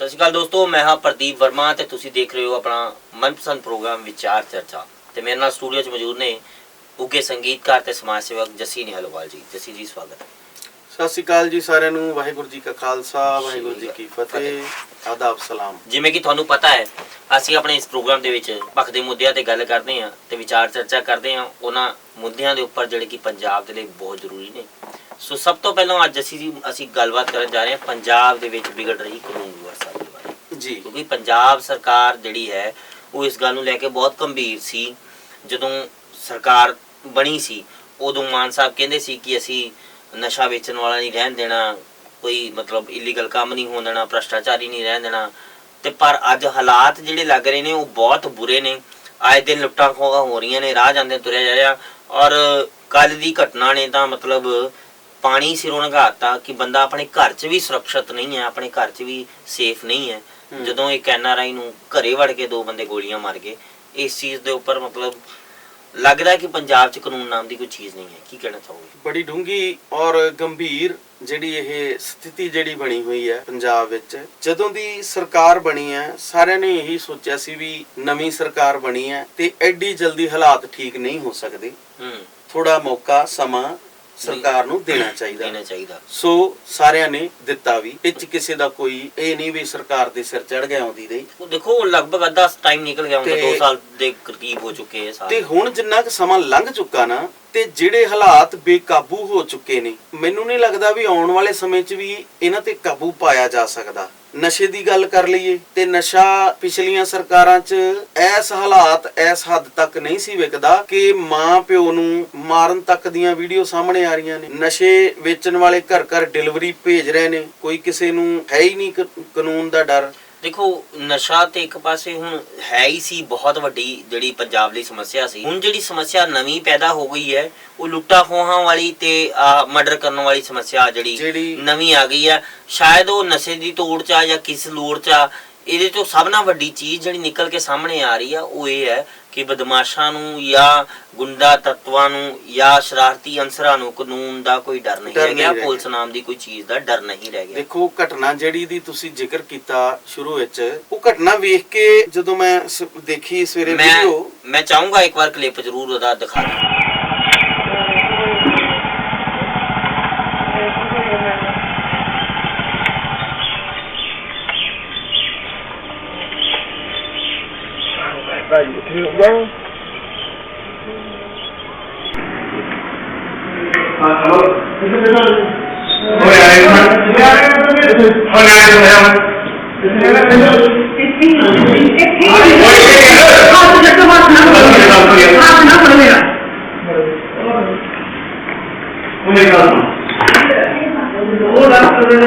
ਸਤਿ ਸ਼੍ਰੀ ਅਕਾਲ ਦੋਸਤੋ ਮੈਂ ਹਾਂ ਪ੍ਰਦੀਪ ਵਰਮਾ ਤੇ ਤੁਸੀਂ ਦੇਖ ਰਹੇ ਹੋ ਆਪਣਾ ਮਨਪਸੰਦ ਪ੍ਰੋਗਰਾਮ ਵਿਚਾਰ ਚਰਚਾ। ਤੇ ਮੇਰੇ ਨਾਲ ਸਟੂਡੀਓ 'ਚ ਮੌਜੂਦ ਨੇ ਉੱਗੇ ਸੰਗੀਤਕਾਰ ਤੇ ਸਮਾਜ ਸੇਵਕ ਜੱਸੀ ਨਿਹਲਵਾਲ ਜੀ। ਜੱਸੀ ਜੀ ਸਵਾਗਤ। ਹੈ ਸਤਿ ਸ਼੍ਰੀ ਅਕਾਲ ਜੀ ਸਾਰਿਆਂ ਨੂੰ। ਵਾਹਿਗੁਰੂ ਜੀ ਕਾ ਖਾਲਸਾ ਵਾਹਿਗੁਰੂ ਜੀ ਕੀ ਫਤਿਹ ਆਦਾਬ ਸਲਾਮ। ਜਿਵੇਂ ਕਿ ਤੁਹਾਨੂੰ ਪਤਾ ਹੈ ਅਸੀਂ ਆਪਣੇ ਇਸ ਪ੍ਰੋਗਰਾਮ ਦੇ ਵਿੱਚ ਪੱਖ ਦੇ ਮੁੱਦਿਆਂ ਤੇ ਗੱਲ ਕਰਦੇ ਹਾਂ ਤੇ ਵਿਚਾਰ ਚਰਚਾ ਕਰਦੇ ਹਾਂ। ਉਹਨਾਂ ਮੁੱਦਿਆਂ ਦੇ ਉੱਪਰ ਜਿਹੜੇ ਕਿ ਪੰਜਾਬ ਦੇ ਲਈ ਬਹੁਤ ਜ਼ਰੂਰੀ ਨੇ। ਸੋ ਸਭ ਤੋਂ ਪਹਿਲਾਂ ਅੱਜ ਅਸੀਂ ਅਸੀਂ ਗੱਲਬਾਤ ਕਰਨ ਜਾ ਰਹੇ ਹਾਂ ਪੰਜਾਬ ਦੇ ਵਿੱਚ ਵਿਗੜ ਰਹੀ ਕਾਨੂੰਨ ਜੀ, ਕਿਉਂਕਿ ਪੰਜਾਬ ਸਰਕਾਰ ਜਿਹੜੀ ਹੈ, ਉਹ ਇਸ ਗੱਲ ਨੂੰ ਲੈ ਕੇ ਬਹੁਤ ਗੰਭੀਰ ਸੀ। ਜਦੋਂ ਸਰਕਾਰ ਬਣੀ ਸੀ, ਉਦੋਂ ਮਾਨ ਸਾਹਿਬ ਕਹਿੰਦੇ ਸੀ ਕਿ ਅਸੀਂ ਨਸ਼ਾ ਵੇਚਣ ਵਾਲਾ ਨਹੀਂ ਰਹਿਣ ਦੇਣਾ, ਕੋਈ ਮਤਲਬ ਇਲੀਗਲ ਕੰਮ ਨਹੀਂ ਹੋਣ ਦੇਣਾ, ਭ੍ਰਸ਼ਟਾਚਾਰੀ ਨਹੀਂ ਰਹਿਣ ਦੇਣਾ। ਤੇ ਪਰ ਅੱਜ ਹਾਲਾਤ ਜਿਹੜੇ ਲੱਗ ਰਹੇ ਨੇ, ਉਹ ਬਹੁਤ ਬੁਰੇ ਨੇ। ਆਏ ਦਿਨ ਲੁੱਟਾਂ ਖੋਹਾਂ ਹੋ ਰਹੀਆਂ ਨੇ, ਰਾਹ ਜਾਂਦੇ ਤੁਰਿਆ ਜਾ ਰਿਹਾ। ਔਰ ਕੱਲ ਦੀ ਘਟਨਾ ਨੇ ਤਾਂ ਮਤਲਬ ਪਾਣੀ ਸਿਰੋਂ ਲੰਘਾਤਾ ਕਿ ਬੰਦਾ ਆਪਣੇ ਘਰ 'ਚ ਵੀ ਸੁਰੱਖਿਅਤ ਨਹੀਂ ਹੈ, ਆਪਣੇ ਘਰ 'ਚ ਵੀ ਸੇਫ ਨਹੀਂ ਹੈ। ਜਦੋਂ ਇੱਕ ਐਨਆਰਆਈ ਨੂੰ ਘਰੇ ਵੜ ਕੇ ਦੋ ਬੰਦੇ ਗੋਲੀਆਂ ਮਾਰ ਗਏ ਇਸ ਚੀਜ਼ ਦੇ ਉੱਪਰ ਮਤਲਬ ਲੱਗਦਾ ਕਿ ਪੰਜਾਬ 'ਚ ਕਾਨੂੰਨ ਨਾਮ ਦੀ ਕੋਈ ਚੀਜ਼ ਨਹੀਂ ਹੈ। ਕੀ ਕਹਿਣਾ ਚਾਹੋਗੇ? ਬੜੀ ਡੂੰਗੀ ਔਰ ਗੰਭੀਰ ਜਿਹੜੀ ਇਹ ਸਥਿਤੀ ਜਿਹੜੀ ਬਣੀ ਹੋਈ ਹੈ ਪੰਜਾਬ ਵਿੱਚ ਜਦੋਂ ਦੀ ਸਰਕਾਰ ਬਣੀ ਹੈ ਸਾਰਿਆਂ ਨੇ ਇਹੀ ਸੋਚਿਆ ਸੀ ਵੀ ਨਵੀਂ ਸਰਕਾਰ ਬਣੀ ਹੈ ਤੇ ਐਡੀ ਜਲਦੀ ਹਾਲਾਤ ਠੀਕ ਨਹੀਂ ਹੋ ਸਕਦੇ। ਹੂੰ। ਥੋੜਾ ਮੌਕਾ ਸਮਾਂ ਸਰਕਾਰ ਨੂੰ ਦੇਣਾ ਚਾਹੀਦਾ ਦੇਣਾ ਚਾਹੀਦਾ। ਸੋ ਸਾਰਿਆਂ ਨੇ ਦਿੱਤਾ ਵੀ ਇਹ 'ਚ ਕਿਸੇ ਦਾ ਕੋਈ ਇਹ ਨਹੀਂ ਵੀ ਸਰਕਾਰ ਦੇ ਸਿਰ ਚੜ ਗਿਆ ਆਉਂਦੀ ਦੇ ਉਹ ਦੇਖੋ ਲਗਭਗ ਅੱਧਾ ਟਾਈਮ ਨਿਕਲ ਗਿਆ ਹੁਣ ਤਾਂ ਤੇ- 2 ਸਾਲ ਦੇ ਕਰੀਬ ਹੋ ਚੁੱਕੇ ਹੈ ਸਾਲ ਤੇ ਹੁਣ ਜਿੰਨਾ ਕੁ ਸਮਾਂ ਲੰਘ ਚੁੱਕਾ ਨਾ ਤੇ ਜਿਹੜੇ ਹਾਲਾਤ ਬੇਕਾਬੂ ਹੋ ਚੁੱਕੇ ਨੇ ਮੈਨੂੰ ਨਹੀਂ ਲੱਗਦਾ ਵੀ ਆਉਣ ਵਾਲੇ ਸਮੇਂ 'ਚ ਵੀ ਇਹਨਾਂ ਤੇ ਕਾਬੂ ਪਾਇਆ ਜਾ ਸਕਦਾ। ਨਸ਼ੇ ਦੀ ਗੱਲ ਕਰ ਲਈਏ, ਤੇ ਨਸ਼ਾ ਪਿਛਲੀਆਂ ਸਰਕਾਰਾਂ 'ਚ ਐਸ ਹਾਲਾਤ, ਐਸ ਹੱਦ ਤੱਕ ਨਹੀਂ ਸੀ ਵਿਕਦਾ ਕਿ ਮਾਂ ਪਿਓ ਨੂੰ ਮਾਰਨ ਤੱਕ ਦੀਆਂ ਵੀਡੀਓ ਸਾਹਮਣੇ ਆ ਰਹੀਆਂ ਨੇ। ਨਸ਼ੇ ਵੇਚਣ ਵਾਲੇ ਘਰ ਘਰ ਡਿਲੀਵਰੀ ਭੇਜ ਰਹੇ ਨੇ। ਕੋਈ ਕਿਸੇ ਨੂੰ ਹੈ ਹੀ ਨਹੀਂ ਕਾਨੂੰਨ ਦਾ ਡਰ। ਦੇਖੋ ਨਸ਼ਾ ਤੇ ਇੱਕ ਪਾਸੇ ਹੁਣ ਹੈ ਹੀ ਸੀ ਬਹੁਤ ਵੱਡੀ ਜਿਹੜੀ ਪੰਜਾਬ ਲਈ ਸਮੱਸਿਆ ਸੀ। ਹੁਣ ਜਿਹੜੀ ਸਮੱਸਿਆ ਨਵੀਂ ਪੈਦਾ ਹੋ ਗਈ ਹੈ ਉਹ ਲੁੱਟਾ ਖੋਹਾਂ ਵਾਲੀ ਤੇ ਮਰਡਰ ਕਰਨ ਵਾਲੀ ਸਮੱਸਿਆ ਜਿਹੜੀ ਨਵੀਂ ਆ ਗਈ ਹੈ। ਸ਼ਾਇਦ ਉਹ ਨਸ਼ੇ ਦੀ ਤੋੜ ਚ ਆ ਜਾਂ ਕਿਸ ਲੋੜ ਚ ਆ ਇਹਦੇ ਤੋਂ ਸਭ ਨਾਲ ਵੱਡੀ ਚੀਜ਼ ਜਿਹੜੀ ਨਿਕਲ ਕੇ ਸਾਹਮਣੇ ਆ ਰਹੀ ਆ ਉਹ ਇਹ ਹੈ ਕਿ ਬਦਮਾਸ਼ਾਂ ਨੂੰ ਜਾਂ ਗੁੰਡਾ ਤੱਤਵਾਂ ਨੂੰ ਜਾਂ ਸ਼ਰਾਰਤੀ ਅਨਸਰਾਂ ਨੂੰ ਕਾਨੂੰਨ ਦਾ ਕੋਈ ਡਰ ਨਹੀਂ ਰਹਿ ਗਿਆ ਪੁਲਿਸ ਨਾਮ ਦੀ ਕੋਈ ਚੀਜ਼ ਦਾ ਡਰ ਨਹੀਂ ਰਹਿ ਗਿਆ। ਦੇਖੋ ਘਟਨਾ ਜਿਹੜੀ ਦੀ ਤੁਸੀਂ ਜ਼ਿਕਰ ਕੀਤਾ ਸ਼ੁਰੂ ਵਿੱਚ ਉਹ ਘਟਨਾ ਵੇਖ ਕੇ ਜਦੋਂ ਮੈਂ ਦੇਖੀ ਸਵੇਰੇ ਵੀਡੀਓ ਮੈਂ ਚਾਹੂੰਗਾ ਇੱਕ ਵਾਰ ਕਲਿੱਪ ਜ਼ਰੂਰ ਉਹਦਾ ਦਿਖਾ ਦਿਓ। Vậy thương quá Hồi này Hồi này được không?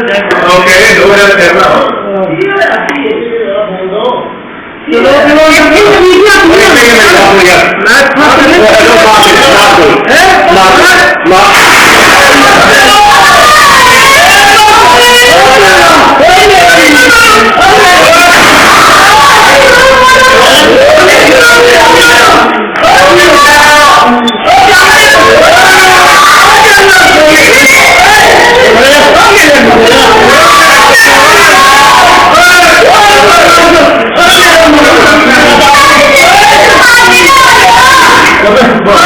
Thank you. That's not the Tá bom.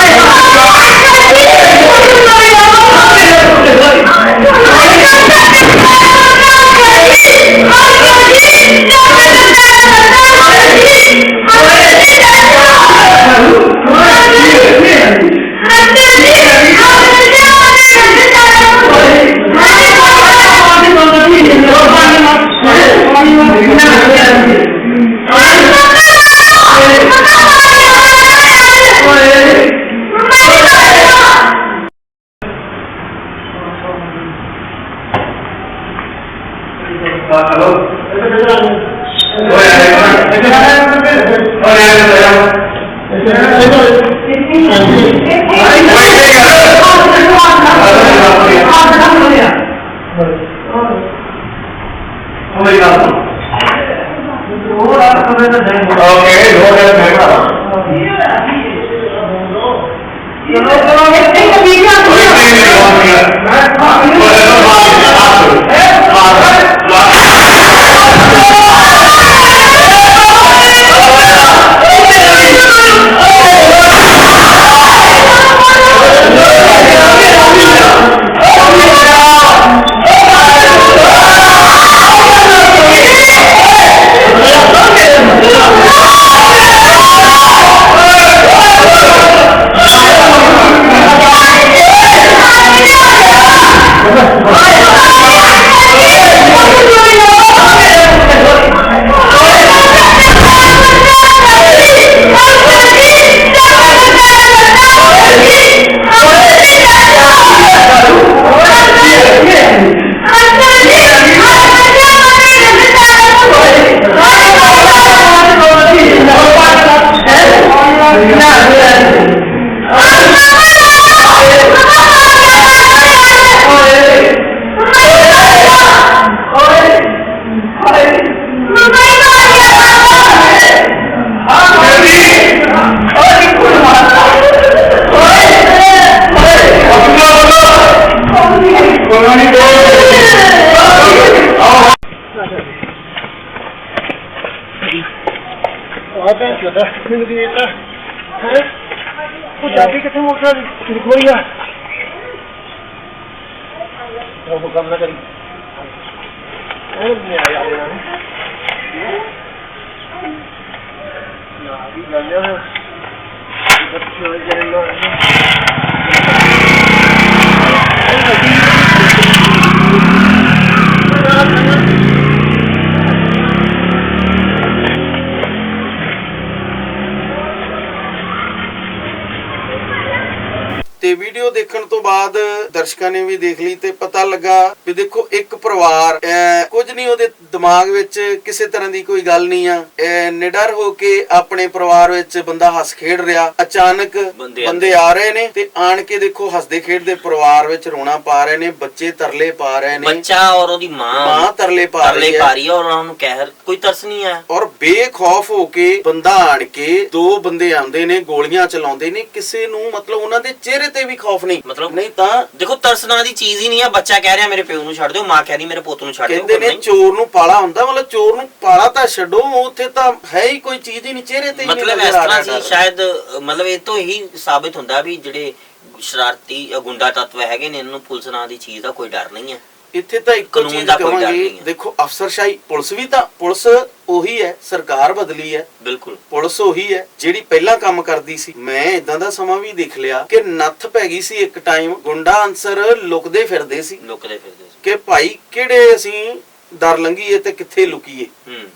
করে ਆ ਤਾਂ ਜਦਾ ਮੈਨੂੰ ਦੀ ਤਾਂ ਹੈ ਉਹ ਚਾਬੀ ਕਿੱਥੇ ਮੋਟਰ ਦੀ ਕੋਈ ਆ ਉਹ ਕੰਮ ਨਾ ਕਰੀ ਉਹ ਨਹੀਂ ਆਇਆ ਯਾਰ ਤੇ ਵੀਡੀਓ ਦੇਖਣ ਤੋਂ ਬਾਅਦ ਦਰਸ਼ਕਾਂ ਨੇ ਵੀ ਦੇਖ ਲਈ ਤੇ ਪਤਾ ਲੱਗਾ ਵੀ ਦੇਖੋ ਇੱਕ ਪਰਿਵਾਰ ਕੁਝ ਨਹੀਂ ਉਹਦੇ ਦਿਮਾਗ ਵਿੱਚ ਕਿਸੇ ਤਰ੍ਹਾਂ ਦੀ ਕੋਈ ਗੱਲ ਨਹੀਂ ਆ। ਨਿਡਰ ਹੋ ਕੇ ਆਪਣੇ ਪਰਿਵਾਰ ਵਿੱਚ ਬੰਦਾ ਹੱਸ ਖੇਡ ਰਿਹਾ। ਅਚਾਨਕ ਬੰਦੇ ਆ ਰਹੇ ਨੇ ਤੇ ਆਣ ਕੇ ਦੇਖੋ ਹੱਸਦੇ ਖੇਡਦੇ ਪਰਿਵਾਰ ਵਿੱਚ ਰੋਣਾ ਪਾ ਰਹੇ ਨੇ ਬੱਚੇ ਤਰਲੇ ਪਾ ਰਹੇ ਨੇ। ਬੱਚਾ ਔਰ ਉਹਦੀ ਮਾਂ। ਮਾਂ ਤਰਲੇ ਪਾ ਤਰਲੇ ਰਹੀ ਪਾ ਹੈ ਰਹੀ ਹੈ ਔਰ ਉਹਨਾਂ ਨੂੰ ਕਹਿਰ ਕੋਈ ਤਰਸ ਨਹੀਂ ਆਇਆ ਔਰ ਬੇਖੌਫ ਹੋ ਕੇ ਬੰਦਾ ਆਣ ਕੇ ਦੋ ਬੰਦੇ ਆਉਂਦੇ ਨੇ ਗੋਲੀਆਂ ਚਲਾਉਂਦੇ ਨੇ ਕਿਸੇ ਨੂੰ ਮਤਲਬ ਉਹਨਾਂ ਦੇ ਚਿਹਰੇ ਤੇ ਵੀ ਖੌਫ ਨਹੀਂ। ਮਤਲਬ- ਨਹੀਂ ਤਾਂ ਦੇਖੋ ਤਰਸ ਨਾਂ ਦੀ ਚੀਜ਼ ਹੀ ਨਹੀਂ ਹੈ ਬੱਚਾ ਕਹਿ ਰਿਹਾ ਮੇਰੇ ਪਿਓ ਨੂੰ ਛੱਡ ਦਿਓ ਮਾਂ ਕਹਿ ਰਹੀ ਮੇਰੇ ਪੁੱਤ ਨੂੰ ਛੱਡ ਦਿਓ ਕਹਿੰਦੇ ਨੇ। ਚੋਰ ਨੂੰ ਪਾਲਾ ਹੁੰਦਾ ਮਤਲਬ ਚੋਰ ਨੂੰ ਪਾਲਾ ਤਾਂ ਛੱਡੋ ਉੱਥੇ ਤਾਂ ਹੈ ਹੀ ਕੋਈ ਚੀਜ਼ ਹੀ ਨਹੀਂ ਚਿਹਰੇ ਤੇ ਹੀ ਮਤਲਬ ਇਸ ਆ ਤਰ੍ਹਾਂ ਰਿਹਾ ਸੀ ਸ਼ਾਇਦ ਮਤਲਬ ਇਹ ਤੋਂ ਇਹੀ ਸਾਬਿਤ ਹੁੰਦਾ ਵੀ ਜਿਹੜੇ ਸ਼ਰਾਰਤੀ ਗੁੰਡਾ ਤੱਤਵ ਹੈਗੇ ਨੇ ਇਹਨਾਂ ਨੂੰ ਪੁਲਿਸ ਨਾਂ ਦੀ ਚੀਜ਼ ਦਾ ਕੋਈ ਡਰ ਨਹੀਂ ਹੈ ਇੱਥੇ ਤਾਂ ਇੱਕੋ ਕਾਨੂੰਨ ਚੀਜ਼ ਦਾ ਕੋਈ ਡਰ ਕਹਾਂਗੇ ਨਹੀਂ ਹੈ। ਦੇਖੋ ਅਫਸਰਸ਼ਾਹੀ ਪੁਲਿਸ ਵੀ ਤਾਂ ਪੁਲਿਸ ਉਹੀ ਹੈ ਸਰਕਾਰ ਬਦਲੀ ਹੈ। ਬਿਲਕੁਲ। ਪੁਲਿਸ ਉਹੀ ਹੈ ਜਿਹੜੀ ਪਹਿਲਾਂ ਕੰਮ ਕਰਦੀ ਸੀ। ਮੈਂ ਇਦਾਂ ਦਾ ਸਮਾਂ ਵੀ ਦੇਖ ਲਿਆ ਕਿ ਨੱਥ ਪੈ ਗਈ ਸੀ ਇੱਕ ਟਾਈਮ ਗੁੰਡਾ ਅਨਸਰ ਲੁਕਦੇ ਫਿਰਦੇ ਸੀ। ਲੁਕਦੇ ਫਿਰਦੇ ਸੀ। ਕਿ ਭਾਈ ਕਿਹੜੇ ਅਸੀਂ ਦਰ ਲੰਘੀਏ ਤੇ ਕਿੱਥੇ ਲੁਕੀਏ? ਹੂੰ।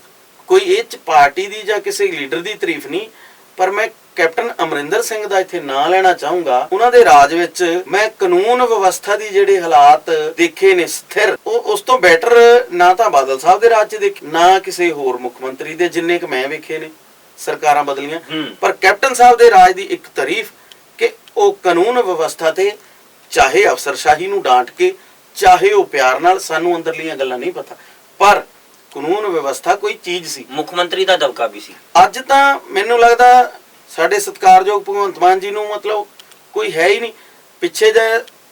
ਕੋਈ ਇਹ ਚ ਪਾਰਟੀ ਦੀ ਜਾਂ ਕਿਸੇ ਲੀਡਰ ਦੀ ਤਾਰੀਫ ਨਹੀਂ ਪਰ ਮੈਂ ਕੈਪਟਨ ਅਮਰਿੰਦਰ ਸਿੰਘ ਦਾ ਇੱਥੇ ਨਾਂ ਲੈਣਾ ਚਾਹੂੰਗਾ। ਉਹਨਾਂ ਦੇ ਰਾਜ ਵਿੱਚ ਮੈਂ ਕਾਨੂੰਨ ਵਿਵਸਥਾ ਦੀ ਜਿਹੜੇ ਹਾਲਾਤ ਦੇਖੇ ਨੇ ਸਥਿਰ ਉਹ ਉਸ ਤੋਂ ਬੈਟਰ ਨਾ ਤਾਂ ਬਾਦਲ ਸਾਹਿਬ ਦੇ ਰਾਜ 'ਚ ਦੇਖ ਨਾ ਕਿਸੇ ਹੋਰ ਮੁੱਖ ਮੰਤਰੀ ਦੇ ਜਿੰਨੇ ਕ ਮੈਂ ਵੇਖੇ ਨੇ ਸਰਕਾਰਾਂ ਬਦਲੀਆਂ। ਪਰ ਕੈਪਟਨ ਸਾਹਿਬ ਦੇ ਰਾਜ ਦੀ ਇੱਕ ਤਾਰੀਫ ਕਿ ਉਹ ਕਾਨੂੰਨ ਵਿਵਸਥਾ ਤੇ ਚਾਹੇ ਅਫਸਰਸ਼ਾਹੀ ਨੂੰ ਡਾਂਟ ਕੇ ਚਾਹੇ ਉਹ ਪਿਆਰ ਨਾਲ ਸਾਨੂੰ ਅੰਦਰਲੀਆਂ ਗੱਲਾਂ ਨਹੀਂ ਪਤਾ। ਪਰ ਕਾਨੂੰਨ ਵਿਵਸਥਾ ਕੋਈ ਚੀਜ਼ ਸੀ। ਮੁੱਖ ਮੰਤਰੀ ਦਾ ਦਬਕਾ ਵੀ ਸੀ। ਅੱਜ ਤਾਂ ਮੈਨੂੰ ਲੱਗਦਾ ਸਾਡੇ ਸਤਿਕਾਰਯੋਗ ਭਗਵੰਤ ਮਾਨ ਜੀ ਨੂੰ ਮਤਲਬ ਕੋਈ ਹੈ ਹੀ ਨਹੀਂ। ਪਿੱਛੇ ਜੇ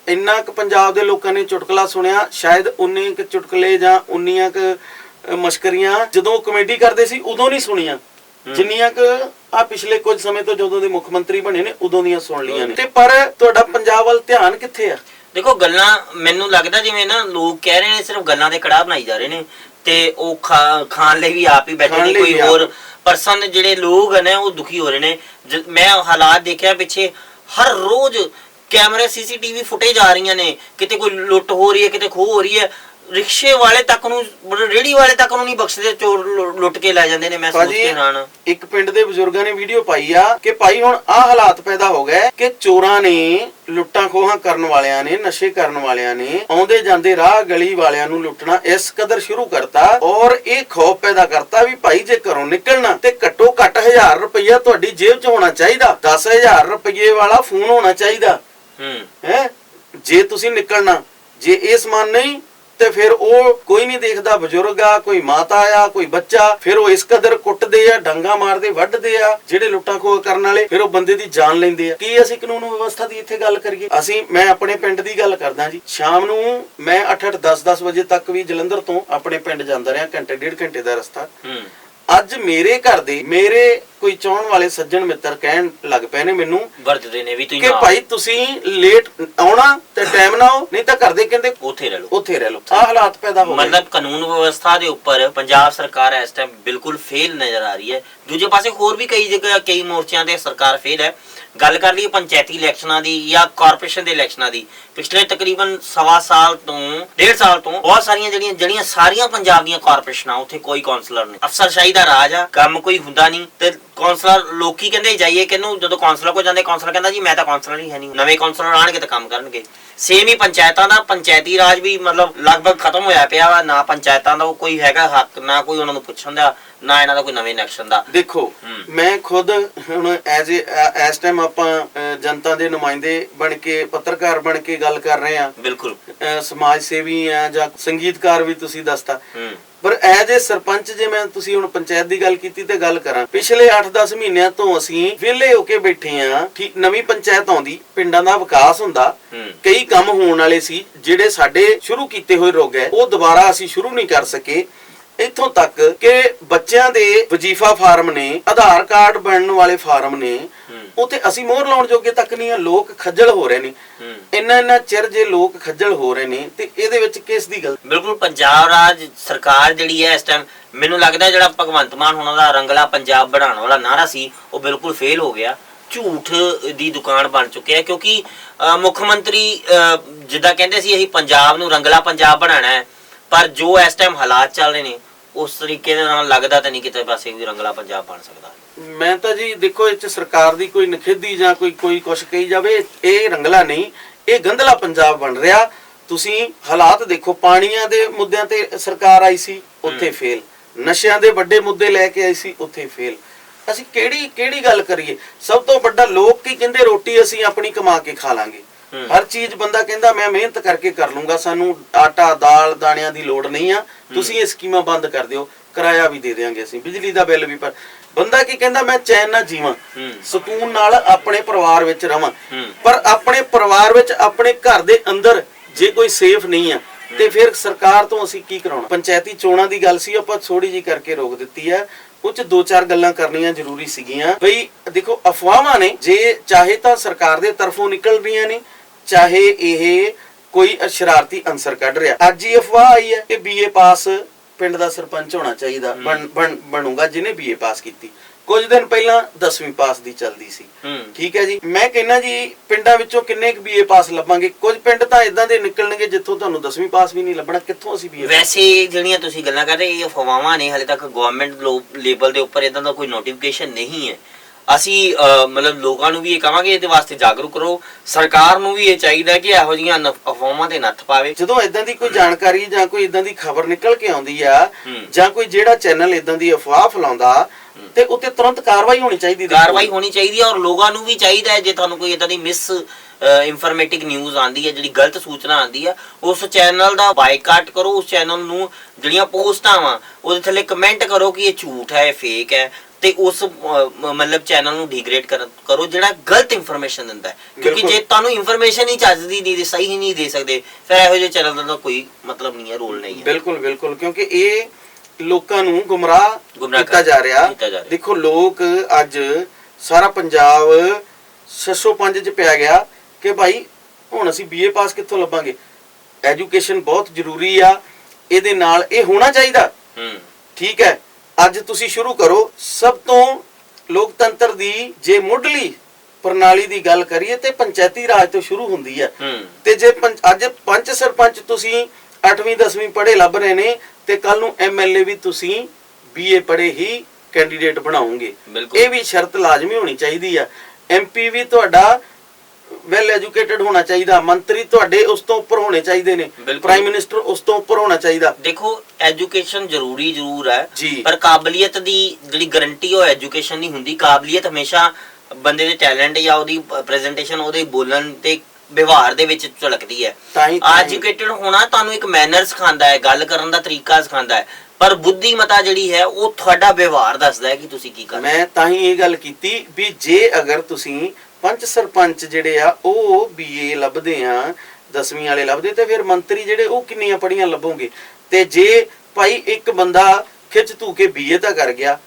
ਇੰਨਾ ਕੁ ਪੰਜਾਬ ਦੇ ਲੋਕਾਂ ਨੇ ਚੁਟਕਲਾ ਸੁਣਿਆ ਸ਼ਾਇਦ ਉਨੇ ਕੁ ਚੁਟਕਲੇ ਜਾਂ ਉਨੀਆਂ ਕੁ ਮਸ਼ਕਰੀਆਂ ਜਦੋਂ ਕਮੇਡੀ ਕਰਦੇ ਸੀ ਉਦੋਂ ਨਹੀਂ ਸੁਣੀਆਂ। ਜਿੰਨੀਆਂ ਕੁ ਆ ਪਿਛਲੇ ਕੁਝ ਸਮੇਂ ਤੋਂ ਜਦੋਂ ਦੇ ਮੁੱਖ ਮੰਤਰੀ ਬਣੇ ਨੇ ਉਦੋਂ ਦੀਆਂ ਸੁਣ ਲਈਆਂ ਨੇ। ਤੇ ਪਰ ਤੁਹਾਡਾ ਪੰਜਾਬ ਵੱਲ ਧਿਆਨ ਕਿੱਥੇ ਆ? ਦੇਖੋ ਗੱਲਾਂ ਮੈਨੂੰ ਲੱਗਦਾ ਜਿਵੇਂ ਨਾ ਲੋਕ ਕਹਿ ਰਹੇ ਨੇ ਸਿਰਫ ਗੱਲਾਂ ਦੇ ਕੜਾਹ ਬਣਾਈ ਜਾ ਰਹੇ ਨੇ। ਤੇ ਉਹ ਖਾ- ਖਾਣ ਲਈ ਵੀ ਆਪ ਹੀ ਬੈਠੇ ਖਾਣ ਨੇ ਲਈ ਕੋਈ ਵੀ ਆਪ। ਹੋਰ ਪਰਸਨ ਜਿਹੜੇ ਲੋਕ ਨੇ ਉਹ ਦੁਖੀ ਹੋ ਰਹੇ ਨੇ। ਜ- ਮੈਂ ਹਾਲਾਤ ਦੇਖਿਆ ਪਿੱਛੇ ਹਰ ਰੋਜ਼ ਕੈਮਰੇ ਸੀਸੀਟੀਵੀ ਫੁਟੇਜ ਆ ਰਹੀਆਂ ਨੇ। ਕਿਤੇ ਕੋਈ ਲੁੱਟ ਹੋ ਰਹੀ ਹੈ ਕਿਤੇ ਖੋਹ ਹੋ ਰਹੀ ਹੈ। ਰਿਕਸ਼ੇ ਵਾਲੇ ਤੱਕ ਨੂੰ ਰੇੜੀ ਵਾਲੇ ਤੱਕ ਨੂੰ ਨਹੀਂ ਬਖਸ਼ਦੇ ਚੋਰ ਲੁੱਟ ਕੇ ਲੈ ਜਾਂਦੇ ਨੇ ਮੈਂ ਸੋਚ ਕੇ ਹੈਰਾਨ ਇੱਕ ਪਿੰਡ ਦੇ ਬਜ਼ੁਰਗਾਂ ਨੇ ਵੀਡੀਓ ਪਾਈ ਆ ਕਿ ਭਾਈ ਹੁਣ ਆਹ ਹਾਲਾਤ ਪੈਦਾ ਹੋ ਗਏ ਕਿ ਚੋਰਾਂ ਨੇ ਲੁੱਟਾਂ ਖੋਹਾਂ ਕਰਨ ਵਾਲਿਆਂ ਨੇ ਨਸ਼ੇ ਕਰਨ ਵਾਲਿਆਂ ਨੇ ਆਉਂਦੇ ਜਾਂਦੇ ਰਾਹ ਗਲੀ ਵਾਲਿਆਂ ਨੂੰ ਲੁੱਟਣਾ ਇਸ ਕਦਰ ਸ਼ੁਰੂ ਕਰਤਾ ਔਰ ਇਹ ਖੌਫ ਪੈਦਾ ਕਰਤਾ ਵੀ ਭਾਈ ਜੇ ਘਰੋਂ ਨਿਕਲਣਾ ਤੇ ਘੱਟੋ ਘੱਟ 1000 ਰੁਪਈਆ ਤੁਹਾਡੀ ਜੇਬ 'ਚ ਹੋਣਾ ਚਾਹੀਦਾ 10000 ਰੁਪਏ ਵਾਲਾ ਫੋਨ ਹੋਣਾ ਚਾਹੀਦਾ। ਹੂੰ। ਹੈ? ਜੇ ਤੁਸੀਂ ਨਿਕਲਣਾ ਜੇ ਇਹ ਸਮਾਨ ਨਹੀਂ ਤੇ ਫਿਰ ਉਹ ਕੋਈ ਨਹੀਂ ਦੇਖਦਾ, ਬਜ਼ੁਰਗ ਆ, ਕੋਈ ਮਾਤਾ ਆ, ਕੋਈ ਬੱਚਾ, ਫਿਰ ਉਹ ਇਸ ਕਦਰ ਕੁੱਟਦੇ ਆ, ਡੰਗਾ ਮਾਰਦੇ, ਵੱਢਦੇ ਆ, ਜਿਹੜੇ ਲੁੱਟਾਂ ਖੋਹ ਕਰਨ ਵਾਲੇ, ਫਿਰ ਉਹ ਬੰਦੇ ਦੀ ਜਾਨ ਲੈਂਦੇ ਆ। ਕੀ ਅਸੀਂ ਕਾਨੂੰਨ ਵਿਵਸਥਾ ਦੀ ਇੱਥੇ ਗੱਲ ਕਰੀਏ? ਅਸੀਂ, ਮੈਂ ਆਪਣੇ ਪਿੰਡ ਦੀ ਗੱਲ ਕਰਦਾ ਜੀ। ਸ਼ਾਮ ਨੂੰ ਮੈਂ 8-8 10-10 ਵਜੇ ਤੱਕ ਵੀ ਜਲੰਧਰ ਤੋਂ ਆਪਣੇ ਪਿੰਡ ਜਾਂਦਾ ਰਿਹਾ, ਘੰਟੇ, ਡੇਢ ਘੰਟੇ ਦਾ ਰਸਤਾ। ਅੱਜ ਮੇਰੇ ਘਰ ਦੇ ਮੇਰੇ ਕੋਈ ਚਾਹਣ ਵਾਲੇ ਸੱਜਣ ਮਿੱਤਰ ਕਹਿਣ ਲੱਗ ਪਏ ਨੇ ਮੈਨੂੰ ਵਰਤਦੇ ਨੇ ਵੀ ਤੁਸੀਂ ਕਿ ਭਾਈ ਤੁਸੀਂ ਲੇਟ ਆਉਣਾ ਤੇ ਟਾਈਮ ਨਾ ਆਓ ਨਹੀਂ ਤਾਂ ਘਰ ਦੇ ਕਹਿੰਦੇ ਉੱਥੇ ਰਹਿ ਲਓ। ਉੱਥੇ ਰਹਿ ਲਓ। ਆਹ ਹਾਲਾਤ ਪੈਦਾ ਹੋ ਗਏ। ਮਤਲਬ ਕਾਨੂੰਨ ਵਿਵਸਥਾ ਦੇ ਉੱਪਰ ਪੰਜਾਬ ਸਰਕਾਰ ਇਸ ਟਾਈਮ ਬਿਲਕੁਲ ਫੇਲ ਨਜ਼ਰ ਆ ਰਹੀ ਹੈ। ਦੂਜੇ ਪਾਸੇ ਹੋਰ ਵੀ ਕਈ ਜਗ੍ਹਾ, ਕਈ ਮੋਰਚਿਆਂ ਤੇ ਸਰਕਾਰ ਫੇਲ ਹੈ। ਗੱਲ ਕਰ ਲਈਏ ਪੰਚਾਇਤੀ ਇਲੈਕਸ਼ਨਾਂ ਦੀ ਜਾਂ ਕਾਰਪੋਰੇਸ਼ਨ ਦੇ ਇਲੈਕਸ਼ਨਾਂ ਦੀ। ਪਿਛਲੇ ਤਕਰੀਬਨ ਸਵਾ ਸਾਲ ਤੋਂ, ਡੇਢ ਸਾਲ ਤੋਂ ਬਹੁਤ ਸਾਰੀਆਂ ਜਿਹੜੀਆਂ ਜਿਹੜੀਆਂ ਸਾਰੀਆਂ ਪੰਜਾਬ ਦੀਆਂ ਕਾਰਪੋਰੇਸ਼ਨਾਂ ਉੱਥੇ ਕੋਈ ਕਾਉਂਸਲਰ ਨਹੀਂ। ਅਫਸਰਸ਼ਾਹੀ ਦਾ ਰਾਜ ਆ, ਕੰਮ ਕੋਈ ਹੁੰਦਾ ਨਹੀਂ ਤੇ ਕਾਉਂਸਲਰ ਲੋਕੀ ਕਹਿੰਦੇ ਜਾਈਏ ਕਿਨੂੰ ਜਦੋਂ ਕਾਉਂਸਲਰ ਕੋ ਜਾਂਦੇ ਕਾਉਂਸਲਰ ਕਹਿੰਦਾ ਜੀ ਮੈਂ ਤਾਂ ਕਾਉਂਸਲਰ ਹੀ ਹੈ ਨਹੀਂ। ਨਵੇਂ ਕਾਉਂਸਲਰ ਆਣਗੇ ਤਾਂ ਕੰਮ ਕਰਨਗੇ। ਸੇਮ ਹੀ ਪੰਚਾਇਤਾਂ ਦਾ ਪੰਚਾਇਤੀ ਰਾਜ ਵੀ ਮਤਲਬ ਲਗਭਗ ਖਤਮ ਹੋਇਆ ਪਿਆ ਵਾ। ਨਾ ਪੰਚਾਇਤਾਂ ਦਾ ਕੋਈ ਹੈਗਾ ਹੱਕ ਨਾ ਕੋਈ ਉਹਨਾਂ ਨੂੰ ਪੁੱਛਣ ਦਾ ਨਾ ਇਹਨਾਂ ਦਾ ਕੋਈ ਨਵੇਂ ਇਲੈਕਸ਼ਨ ਦਾ। ਦੇਖੋ। ਮੈਂ ਖੁਦ ਹੁਣ ਐਜ਼ ਇਸ ਟਾਈਮ ਆਪਾਂ ਜਨਤਾ ਦੇ ਨੁਮਾਇੰਦੇ ਬਣ ਕੇ ਪੱਤਰਕਾਰ ਬਣ ਕੇ ਗੱਲ ਕਰ ਰਹੇ ਆ ਬਿਲਕੁਲ। ਸਮਾਜ ਸੇਵੀ ਆ ਜਾਂ ਸੰਗੀਤਕਾਰ ਵੀ ਤੁਸੀਂ ਦੱਸਤਾ। ਪਰ ਐਜ਼ ਏ ਸਰਪੰਚ ਜੇ ਮੈਂ ਤੁਸੀਂ ਹੁਣ ਪੰਚਾਇਤ ਦੀ ਗੱਲ ਕੀਤੀ ਤੇ ਗੱਲ ਕਰਾਂ ਪਿਛਲੇ 8-10 ਮਹੀਨਿਆਂ ਤੋਂ ਅਸੀਂ ਵਿਹਲੇ ਹੋ ਕੇ ਬੈਠੇ ਆ ਠੀਕ ਨਵੀਂ ਪੰਚਾਇਤ ਆਉਂਦੀ ਪਿੰਡਾਂ ਦਾ ਵਿਕਾਸ ਹੁੰਦਾ ਹੂੰ। ਕਈ ਕੰਮ ਹੋਣ ਵਾਲੇ ਸੀ ਜਿਹੜੇ ਸਾਡੇ ਸ਼ੁਰੂ ਕੀਤੇ ਹੋਏ ਰੁਕ ਗਏ ਉਹ ਦੁਬਾਰਾ ਅਸੀਂ ਸ਼ੁਰੂ ਨਹੀਂ ਕਰ ਸਕੇ। ਇੱਥੋਂ ਤੱਕ ਕਿ ਬੱਚਿਆਂ ਦੇ ਵਜ਼ੀਫਾ ਫਾਰਮ ਨੇ ਆਧਾਰ ਕਾਰਡ ਬਣਨ ਵਾਲੇ ਫਾਰਮ ਨੇ ਹੂੰ ਉਥੇ ਅਸੀਂ ਮੋਹਰ ਲਾਉਣ ਜੋਗੇ ਤੱਕ ਨਹੀਂ ਆ ਲੋਕ ਖੱਜਲ ਹੋ ਰਹੇ ਨੇ। ਹੂੰ। ਇੰਨਾ ਇੰਨਾ ਚਿਰ ਜੇ ਲੋਕ ਖੱਜਲ ਹੋ ਰਹੇ ਨੇ ਤੇ ਇਹਦੇ ਵਿੱਚ ਕਿਸ ਦੀ ਗਲਤੀ? ਬਿਲਕੁਲ ਪੰਜਾਬ ਰਾਜ ਸਰਕਾਰ ਜਿਹੜੀ ਹੈ ਇਸ ਟਾਈਮ ਮੈਨੂੰ ਲੱਗਦਾ ਜਿਹੜਾ ਭਗਵੰਤ ਮਾਨ ਹੁਣਾਂ ਦਾ ਰੰਗਲਾ ਪੰਜਾਬ ਬਣਾਉਣ ਵਾਲਾ ਨਾਰਾ ਸੀ ਉਹ ਬਿਲਕੁਲ ਫੇਲ ਹੋ ਗਿਆ। ਝੂਠ ਦੀ ਦੁਕਾਨ ਬਣ ਚੁੱਕਿਆ ਕਿਉਂਕਿ ਅਹ, ਮੁੱਖ ਮੰਤਰੀ ਜਿੱਦਾਂ ਕਹਿੰਦੇ ਸੀ ਅਸੀਂ ਪੰਜਾਬ ਨੂੰ ਰੰਗਲਾ ਪੰਜਾਬ ਬਣਾਉਣਾ ਹੈ ਪਰ ਜੋ ਇਸ ਟਾਈਮ ਹਾਲਾਤ ਚੱਲ ਰਹੇ ਨੇ ਉਸ ਤਰੀਕੇ ਦੇ ਨਾਲ ਲੱਗਦਾ ਤਾਂ ਨਹੀਂ ਕਿਤੇ ਪਾਸੇ ਵੀ ਰੰਗਲਾ ਪੰਜਾਬ ਬਣ ਸਕਦਾ। ਮੈਂ ਤਾਂ ਜੀ ਦੇਖੋ ਇਹ ਚ ਸਰਕਾਰ ਦੀ ਕੋਈ ਨਖੇਦੀ ਜਾਂ ਕੋਈ ਕੋਈ ਕੁਛ ਕਹੀ ਜਾਵੇ ਇਹ ਰੰਗਲਾ ਨਹੀਂ ਇਹ ਗੰਧਲਾ ਪੰਜਾਬ ਬਣ ਰਿਹਾ। ਤੁਸੀਂ ਹਾਲਾਤ ਦੇਖੋ ਪਾਣੀਆਂ ਦੇ ਮੁੱਦਿਆਂ ਤੇ ਸਰਕਾਰ ਆਈ ਸੀ ਉੱਥੇ ਫੇਲ। ਨਸ਼ਿਆਂ ਦੇ ਵੱਡੇ ਮੁੱਦੇ ਲੈ ਕੇ ਆਈ ਸੀ ਉੱਥੇ ਫੇਲ। ਅਸੀਂ ਕਿਹੜੀ ਕਿਹੜੀ ਗੱਲ ਕਰੀਏ? ਸਭ ਤੋਂ ਵੱਡਾ ਲੋਕ ਕੀ ਕਹਿੰਦੇ ਰੋਟੀ ਅਸੀਂ ਆਪਣੀ ਕਮਾ ਕੇ ਖਾ ਲਾਂਗੇ। ਹਰ ਚੀਜ਼ ਬੰਦਾ ਕਹਿੰਦਾ ਮੈਂ ਮਿਹਨਤ ਕਰਕੇ ਕਰ ਲੂੰਗਾ ਸਾਨੂੰ ਆਟਾ ਦਾਲ ਦਾਣਿਆਂ ਦੀ ਲੋੜ ਨਹੀਂ ਆ। ਤੁਸੀਂ ਇਹ ਸਕੀਮਾਂ ਬੰਦ ਕਰ ਦਿਓ ਕਿਰਾਇਆ ਵੀ ਦੇ ਦੇਵਾਂਗੇ ਅਸੀਂ ਬਿਜਲੀ ਦਾ ਬਿੱਲ ਵੀ ਪਰ ਬੰਦਾ ਕੀ ਕਹਿੰਦਾ ਮੈਂ ਚੈਨ ਨਾਲ ਜੀਵਾਂ ਸਕੂਨ ਨਾਲ ਆਪਣੇ ਪਰਿਵਾਰ ਵਿੱਚ ਰਵਾਂ। ਪਰ ਆਪਣੇ ਪਰਿਵਾਰ ਵਿੱਚ ਆਪਣੇ ਘਰ ਦੇ ਅੰਦਰ ਜੇ ਕੋਈ ਸੇਫ ਨਹੀਂ ਆ ਤੇ ਫਿਰ ਸਰਕਾਰ ਤੋਂ ਅਸੀਂ ਕੀ ਕਰਾਉਣਾ? ਪੰਚਾਇਤੀ ਚੋਣਾਂ ਦੀ ਗੱਲ ਸੀ ਆਪਾਂ ਥੋੜੀ ਜੀ ਕਰਕੇ ਰੋਕ ਦਿੱਤੀ ਹੈ ਉਹ ਚ ਦੋ ਚਾਰ ਗੱਲਾਂ ਕਰਨੀਆਂ ਜ਼ਰੂਰੀ ਸੀਗੀਆਂ। ਬਈ ਦੇਖੋ ਅਫਵਾਹਾਂ ਨੇ ਜੇ ਚਾਹੇ ਤਾਂ ਸਰਕਾਰ ਦੇ ਤਰਫੋਂ ਨਿਕਲ ਰਹੀਆਂ ਨੇ ਚਾਹੇ ਇਹ ਕੋਈ ਸ਼ਰਾਰਤੀ ਅੰਸਰ ਕੱਢ ਰਿਹਾ। ਅੱਜ ਹੀ ਅਫਵਾਹ ਆਈ ਹੈ ਕਿ ਬੀਏ ਪਾਸ ਪਿੰਡ ਦਾ ਸਰਪੰਚ ਹੋਣਾ ਚਾਹੀਦਾ। ਬਣ ਬਣ- ਬਣੂਗਾ ਜਿਹਨੇ ਬੀਏ ਪਾਸ ਕੀਤੀ। ਕੁਝ ਦਿਨ ਪਹਿਲਾਂ 10ਵੀਂ ਪਾਸ ਦੀ ਚੱਲਦੀ ਸੀ। ਠੀਕ ਹੈ ਜੀ। ਮੈਂ ਕਹਿੰਨਾ ਜੀ ਪਿੰਡਾਂ ਵਿੱਚੋਂ ਕਿੰਨੇ ਕੁ ਬੀਏ ਪਾਸ ਲੱਭਾਂਗੇ? ਕੁਝ ਪਿੰਡ ਤਾਂ ਇਦਾਂ ਦੇ ਨਿਕਲਣਗੇ ਜਿੱਥੋਂ ਤੁਹਾਨੂੰ 10ਵੀਂ ਪਾਸ ਵੀ ਨਹੀਂ ਲੱਭਣਾ। ਕਿੱਥੋਂ ਅਸੀਂ ਬੀਏ ਵੈਸੇ ਜਿਹੜੀਆਂ ਤੁਸੀਂ ਗੱਲਾਂ ਕਰ ਰਹੇ ਇਹ ਅਫਵਾਹਾਂ ਨੇ ਹਲੇ ਤੱਕ ਗਵਰਨਮੈਂਟ ਲੈਵਲ ਦੇ ਉੱਪਰ ਇਦਾਂ ਦਾ ਕੋਈ ਨੋਟੀਫਿਕੇਸ਼ਨ ਨਹੀਂ ਹੈ। ਅਸੀਂ ਮਤਲਬ ਲੋਕਾਂ ਨੂੰ ਵੀ ਇਹ ਕਹਾਂਗੇ ਇਹਦੇ ਵਾਸਤੇ ਜਾਗਰੂਕ ਕਰੋ ਸਰਕਾਰ ਨੂੰ ਵੀ ਇਹ ਚਾਹੀਦਾ ਕਿ ਇਹੋ ਜਿਹੀਆਂ ਨ- ਅਫਵਾਹਾਂ ਤੇ ਨੱਥ ਪਾਵੇ ਜਦੋਂ ਇਦਾਂ ਦੀ ਕੋਈ ਜਾਣਕਾਰੀ ਜਾਂ ਕੋਈ ਇਦਾਂ ਦੀ ਖਬਰ ਨਿਕਲ ਕੇ ਆਉਂਦੀ ਆ ਹੂੰ। ਜਾਂ ਕੋਈ ਜਿਹੜਾ ਚੈਨਲ ਇਦਾਂ ਦੀ ਅਫਵਾਹ ਫੈਲਾਉਂਦਾ ਤੇ ਉੱਤੇ ਤੁਰੰਤ ਕਾਰਵਾਈ ਹੋਣੀ ਚਾਹੀਦੀ ਦੇਖੋ। ਕਾਰਵਾਈ ਹੋਣੀ ਚਾਹੀਦੀ ਹੈ ਔਰ ਲੋਕਾਂ ਨੂੰ ਵੀ ਚਾਹੀਦਾ ਹੈ ਜੇ ਤੁਹਾਨੂੰ ਕੋਈ ਇਦਾਂ ਦੀ ਮਿਸ ਇਨਫੋਰਮੇਟਿਵ ਨਿਊਜ਼ ਆਂਦੀ ਹੈ ਜਿਹੜੀ ਗਲਤ ਸੂਚਨਾ ਆਂਦੀ ਹੈ ਉਸ ਚੈਨਲ ਦਾ ਬਾਈਕਾਟ ਕਰੋ ਉਸ ਚੈਨਲ ਨੂੰ ਜਿਹੜੀਆਂ ਪੋਸਟਾਂ ਵਾ ਉਹਦੇ ਥੱਲੇ ਕਮੈਂਟ ਕਰੋ ਕਿ ਇਹ ਝੂਠ ਹੈ ਫੇਕ ਹੈ ਤੇ ਉਸ ਮਤਲਬ ਚੈਨਲ ਨੂੰ ਡਿਗਰੇਡ ਕਰੋ ਜਿਹੜਾ ਗਲਤ ਇਨਫੋਰਮੇਸ਼ਨ ਦਿੰਦਾ ਹੈ ਕਿਉਂਕਿ। ਜੇ ਤੁਹਾਨੂੰ ਇਨਫੋਰਮੇਸ਼ਨ ਹੀ ਚੱਜਦੀ ਨਹੀਂ ਸਹੀ ਹੀ ਨਹੀਂ ਦੇ ਸਕਦੇ ਫਿਰ ਇਹੋ ਜਿਹੇ ਚੈਨਲ ਦਾ ਕੋਈ ਮਤਲਬ ਨਹੀਂ ਹੈ ਰੋਲ ਨਹੀਂ ਹੈ ਬਿਲਕੁਲ ਬਿਲਕੁਲ ਕਿਉਂਕਿ ਇਹ ਲੋਕਾਂ ਨੂੰ ਗੁੰਮਰਾਹ ਕੀਤਾ ਜਾ ਰਿਹਾ। ਦੇਖੋ ਲੋਕ ਅੱਜ ਸਾਰਾ ਪੰਜਾਬ 605 ਚ ਪਿਆ ਗਿਆ ਕਿ ਭਾਈ ਹੁਣ ਅਸੀਂ ਬੀਏ ਪਾਸ ਕਿੱਥੋਂ ਲੱਭਾਂਗੇ? ਐਜੂਕੇਸ਼ਨ ਬਹੁਤ ਜ਼ਰੂਰੀ ਆ। ਇਹਦੇ ਨਾਲ ਇਹ ਹੋਣਾ ਚਾਹੀਦਾ। ਹੂੰ। ਠੀਕ ਹੈ। ਅੱਜ ਤੁਸੀਂ ਸ਼ੁਰੂ ਕਰੋ। ਸਭ ਤੋਂ ਲੋਕਤੰਤਰ ਦੀ ਜੇ ਮੁੱਢਲੀ ਪ੍ਰਣਾਲੀ ਦੀ ਗੱਲ ਕਰੀਏ ਤੇ ਪੰਚਾਇਤੀ ਰਾਜ ਤੋਂ ਸ਼ੁਰੂ ਹੁੰਦੀ ਹੈ। ਤੇ ਜੇ ਅੱਜ ਪੰਚ ਸਰਪੰਚ ਤੁਸੀਂ 8ਵੀਂ 10ਵੀਂ ਪੜ੍ਹੇ ਲੱਭ ਰਹੇ ਨੇ ਤੇ ਕੱਲ ਨੂੰ ਐਮਐਲਏ ਵੀ ਤੁਸੀਂ ਬੀਏ ਪੜ੍ਹੇ ਹੀ ਕੈਂਡੀਡੇਟ ਬਣਾਉਂਗੇ। ਇਹ ਵੀ ਸ਼ਰਤ ਲਾਜ਼ਮੀ ਹੋਣੀ ਚਾਹੀਦੀ ਆ। ਐਮਪੀ ਵੀ ਤੁਹਾਡਾ ਵੈਲ ਐਜੂਕੇਟਿਡ ਹੋਣਾ ਚਾਹੀਦਾ। ਮੰਤਰੀ ਤੁਹਾਡੇ ਉਸ ਤੋਂ ਉੱਪਰ ਹੋਣੇ ਚਾਹੀਦੇ ਨੇ। ਪ੍ਰਾਈਮ ਮਿਨਿਸਟਰ ਉਸ ਤੋਂ ਉੱਪਰ ਹੋਣਾ ਚਾਹੀਦਾ। ਦੇਖੋ ਐਜੂਕੇਸ਼ਨ ਜ਼ਰੂਰੀ ਜ਼ਰੂਰ ਹੈ। ਪਰ ਕਾਬਲੀਅਤ ਦੀ ਜਿਹੜੀ ਗਾਰੰਟੀ ਉਹ ਐਜੂਕੇਸ਼ਨ ਨਹੀਂ ਹੁੰਦੀ। ਕਾਬਲੀਅਤ ਹਮੇਸ਼ਾ ਬੰਦੇ ਦੇ ਟੈਲੈਂਟ ਜਾਂ ਉਹਦੀ ਪ੍ਰੈਜੈਂਟੇਸ਼ਨ ਉਹਦੇ ਬੋਲਣ ਤੇ ਵਿਵਹਾਰ ਦੇ ਵਿੱਚ ਝਲਕਦੀ ਹੈ। ਐਜੂਕੇਟਡ ਹੋਣਾ ਤੁਹਾਨੂੰ ਇੱਕ ਮੈਨਰ ਸਿਖਾਉਂਦਾ ਹੈ ਗੱਲ ਕਰਨ ਦਾ ਤਰੀਕਾ ਸਿਖਾਉਂਦਾ ਹੈ। ਪਰ ਬੁੱਧੀਮਤਾ ਜਿਹੜੀ ਹੈ ਉਹ ਤੁਹਾਡਾ ਵਿਵਹਾਰ ਦੱਸਦਾ ਹੈ ਕਿ ਤੁਸੀਂ ਕੀ ਕਰਨਾ ਮੈਂ ਤਾਂ ਹੀ ਇਹ ਗੱਲ ਕੀਤੀ ਵੀ ਜੇ ਅਗਰ ਤੁਸੀਂ ਪੰਚ ਸਰਪੰਚ ਜਿਹੜੇ ਆ, ਉਹ ਬੀਏ ਲੱਭਦੇ ਆ 10ਵੀਂ ਵਾਲੇ ਲੱਭਦੇ ਤੇ ਫਿਰ ਮੰਤਰੀ ਜਿਹੜੇ, ਉਹ ਕਿੰਨੀਆਂ ਪੜੀਆਂ ਲੱਭੋਗੇ? ਤੇ ਜੇ ਭਾਈ ਇੱਕ ਬੰਦਾ ਖਿੱਚ ਧੂ ਕੇ ਬੀਏ ਤਾਂ ਕਰ ਗਿਆ,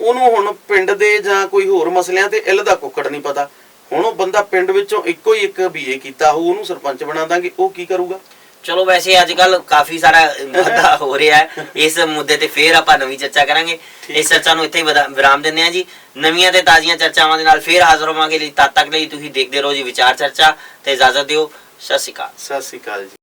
ਉਹਨੂੰ ਹੁਣ ਪਿੰਡ ਦੇ ਜਾਂ ਕੋਈ ਹੋਰ ਮਸਲਿਆਂ ਤੇ ਇਲ ਦਾ ਕੁੱਕੜ ਨਹੀਂ ਪਤਾ। ਹੁਣ ਉਹ ਬੰਦਾ ਪਿੰਡ ਵਿੱਚੋਂ ਇੱਕੋ ਹੀ ਇੱਕ ਬੀਏ ਕੀਤਾ ਹੋਊ, ਉਹਨੂੰ ਸਰਪੰਚ ਬਣਾ ਦਾਂਗੇ, ਉਹ ਕੀ ਕਰੂਗਾ? ਚਲੋ ਵੈਸੇ ਅੱਜ ਕੱਲ ਕਾਫੀ ਸਾਰਾ ਵਾਧਾ ਹੋ ਰਿਹਾ ਹੈ। ਇਸ ਮੁੱਦੇ ਤੇ ਫੇਰ ਆਪਾਂ ਨਵੀਂ ਚਰਚਾ ਕਰਾਂਗੇ। ਇਸ ਚਰਚਾ ਨੂੰ ਇੱਥੇ ਹੀ ਵਿਰਾਮ ਦਿੰਦੇ ਹਾਂ ਜੀ। ਨਵੀਆਂ ਤੇ ਤਾਜ਼ੀਆਂ ਚਰਚਾਵਾਂ ਦੇ ਨਾਲ ਫੇਰ ਹਾਜ਼ਰ ਹੋਵਾਂਗੇ ਲਈ ਤਦ ਤੱਕ ਲਈ ਤੁਸੀਂ ਦੇਖਦੇ ਰਹੋ ਜੀ ਵਿਚਾਰ ਚਰਚਾ ਤੇ ਇਜਾਜ਼ਤ ਦਿਓ। ਸਤਿ ਸ਼੍ਰੀ ਅਕਾਲ। ਸਤਿ ਸ਼੍ਰੀ ਅਕਾਲ ਜੀ।